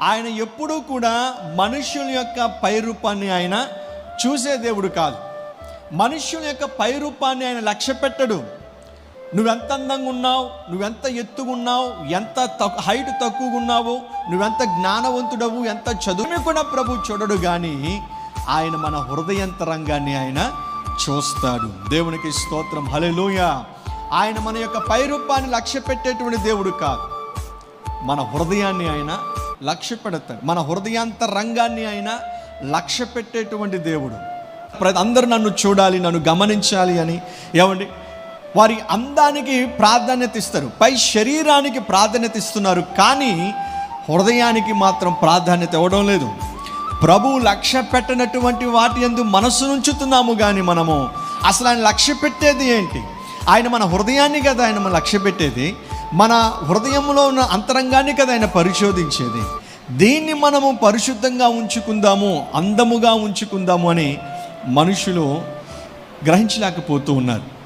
ఆయన ఎప్పుడూ కూడా మనుషుల యొక్క పైరూపాన్ని ఆయన చూసే దేవుడు కాదు. మనుష్యుల యొక్క పైరూపాన్ని ఆయన లక్ష్య పెట్టడు. నువ్వెంత అందంగా ఉన్నావు నువ్వెంత ఎత్తుగా ఉన్నావు ఎంత తక్కు హైట్ తక్కువగా ఉన్నావు నువ్వెంత జ్ఞానవంతుడవు ఎంత చదువుని కూడా ప్రభు చూడడు కానీ ఆయన మన హృదయంతరంగాన్ని ఆయన చూస్తాడు. దేవునికి స్తోత్రం. హలెలూయ ఆయన మన యొక్క పైరూపాన్ని లక్ష్య పెట్టేటువంటి దేవుడు కాదు. మన హృదయాన్ని ఆయన లక్ష్య పెడతాడు మన హృదయాంతరంగాన్ని ఆయన లక్ష్య పెట్టేటువంటి దేవుడు. ప్రతి అందరూ నన్ను చూడాలి నన్ను గమనించాలి అని. ఏమండి? వారి అందానికి ప్రాధాన్యత ఇస్తారు. పై శరీరానికి ప్రాధాన్యత ఇస్తున్నారు. కానీ హృదయానికి మాత్రం ప్రాధాన్యత ఇవ్వడం లేదు. ప్రభు లక్ష్య పెట్టనటువంటి వాటి ఎందు మనసు నుంచుతున్నాము కానీ మనము. అసలు ఆయన లక్ష్య పెట్టేది ఏంటి? ఆయన మన హృదయాన్ని కదా ఆయన మన లక్ష్య పెట్టేది మన హృదయంలో ఉన్న అంతరంగాన్ని కదా ఆయన పరిశోధించేది. దీన్ని మనము పరిశుద్ధంగా ఉంచుకుందాము అందముగా ఉంచుకుందాము అని మనుషులు గ్రహించలేకపోతూ ఉన్నారు.